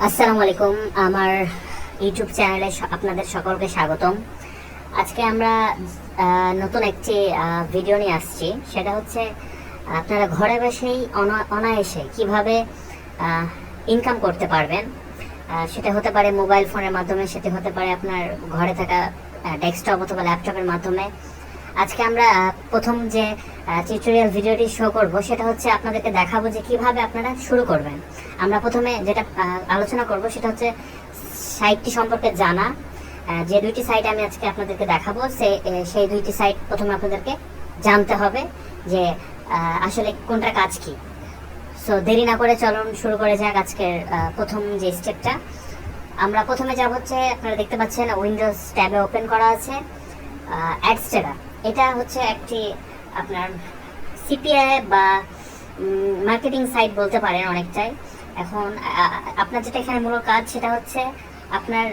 আসসালামু আলাইকুম। আমার ইউটিউব চ্যানেলে আপনাদের সকলকে স্বাগতম। আজকে আমরা নতুন একটি ভিডিও নিয়ে আসছি। সেটা হচ্ছে, আপনারা ঘরে বসেই অনা- অনায়াসে কীভাবে ইনকাম করতে পারবেন সেটা হতে পারে মোবাইল ফোনের মাধ্যমে, সেটা হতে পারে আপনার ঘরে থাকা ডেস্কটপ অথবা ল্যাপটপের মাধ্যমে। আজকে আমরা প্রথম যে টিউটোরিয়াল ভিডিওটি শো করব, সেটা হচ্ছে আপনাদেরকে দেখাবো যে কীভাবে আপনারা শুরু করবেন। আমরা প্রথমে যেটা আলোচনা করব, সেটা হচ্ছে সাইটটি সম্পর্কে জানা। যে দুইটি সাইট আমি আজকে আপনাদেরকে দেখাবো, সে সেই দুইটি সাইট প্রথমে আপনাদেরকে জানতে হবে যে আসলে কোনটা কাজ কি। সো দেরি না করে চলুন শুরু করে যাক আজকের প্রথম যে স্টেপটা আমরা প্রথমে যাব হচ্ছে, আপনারা দেখতে পাচ্ছেন উইন্ডোজ ট্যাবে ওপেন করা আছে অ্যাডস্টেরা এটা হচ্ছে একটি আপনার সিপিআই বা মার্কেটিং সাইট বলতে পারেন অনেকটাই। এখন আপনার যেটা এখানে মূল কাজ সেটা হচ্ছে আপনার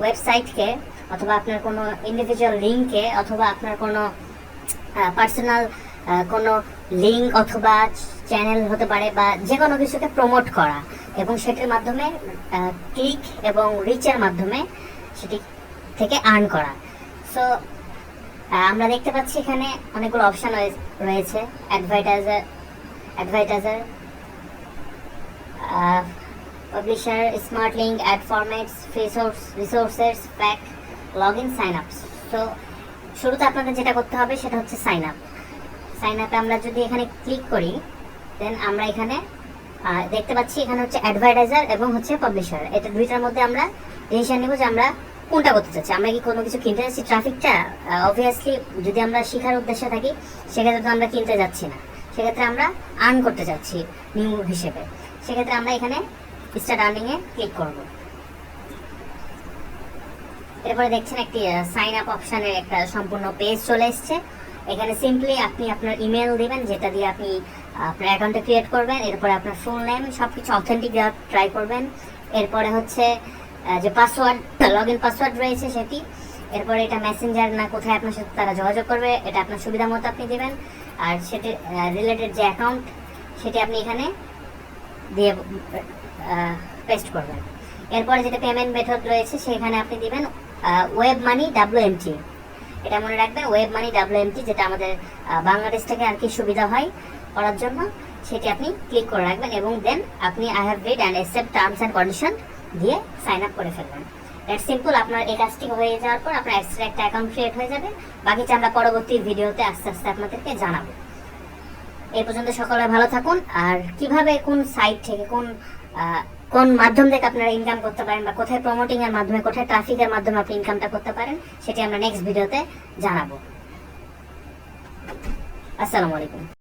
ওয়েবসাইটকে অথবা আপনার কোনো ইন্ডিভিজুয়াল লিঙ্কে অথবা আপনার কোনো পার্সোনাল কোনো লিঙ্ক অথবা চ্যানেল হতে পারে বা যে কোনো কিছুকে প্রমোট করা এবং সেটির মাধ্যমে ক্লিক এবং রিচের মাধ্যমে সেটি থেকে আর্ন করা। সো আমরা দেখতে পাচ্ছি এখানে অনেকগুলো অপশন রয়েছে। Advertiser advertiser publisher smart link ad formats resource resources pack log in sign up so শুরুতে আপনাদের যেটা করতে হবে সেটা হচ্ছে সাইন আপ সাইন আপে আমরা যদি এখানে ক্লিক করি দেন আমরা এখানে দেখতে পাচ্ছি এখানে হচ্ছে অ্যাডভার্টাইজার এবং হচ্ছে পাবলিশার এটা দুইটার মধ্যে আমরা ডিসিশন নিব যে আমরা কোনটা করতে চাচ্ছি। আমরা কি কোনো কিছু কিনতে যাচ্ছি? ট্রাফিকটা অবভিয়াসলি যদি আমরা শেখার উদ্দেশ্যে থাকি, সেক্ষেত্রে তো আমরা কিনতে যাচ্ছি না। সেক্ষেত্রে আমরা আর্ন করতে যাচ্ছি নিউ হিসেবে। সেক্ষেত্রে আমরা এখানে স্টার্ট আর্নিংয়ে ক্লিক করব। এরপরে দেখছেন একটি সাইন আপ অপশানের একটা সম্পূর্ণ পেজ চলে এসেছে। এখানে সিম্পলি আপনি আপনার ইমেল দিবেন, যেটা দিয়ে আপনি আপনার অ্যাকাউন্টে ক্রিয়েট করবেন। এরপরে আপনার ফুল নেম সব কিছু অথেন্টিক দেওয়ার ট্রাই করবেন। এরপরে হচ্ছে যে পাসওয়ার্ড লগ ইন পাসওয়ার্ড রয়েছে সেটি। এরপরে এটা মেসেঞ্জার না কোথায় আপনার সাথে তারা যোগাযোগ করবে, এটা আপনার সুবিধা মতো আপনি দেবেন। আর সেটি রিলেটেড যে অ্যাকাউন্ট সেটি আপনি এখানে দিয়ে পেস্ট করবেন। এরপরে যেটা পেমেন্ট মেথড রয়েছে, সেখানে আপনি দিবেন ওয়েব মানি ডাব্লিউ এমটি এটা মনে রাখবেন ওয়েব মানি ডাব্লিউ এমটি যেটা আমাদের বাংলাদেশ থেকে আর কি সুবিধা হয় করার জন্য, সেটি আপনি ক্লিক করে রাখবেন এবং দেন আপনি I have read and accept terms and condition দিয়ে সাইন আপ করে ফেলবেন দ্যাট সিম্পল আপনার এই কাজটি হয়ে যাওয়ার পর আপনার এক্সট্রা একটা অ্যাকাউন্ট ক্রিয়েট হয়ে যাবে। বাকিটা আমরা পরবর্তী ভিডিওতে আস্তে আস্তে আপনাদেরকে জানাব। এই পর্যন্ত সকলে ভালো থাকুন। আর কীভাবে কোন সাইট থেকে কোন কোন মাধ্যম থেকে আপনারা ইনকাম করতে পারেন বা কোথায় প্রমোটিং এর মাধ্যমে, কোথায় ট্রাফিকের মাধ্যমে আপনি ইনকামটা করতে পারেন, সেটি আমরা নেক্সট ভিডিওতে জানাব। আসসালামু আলাইকুম।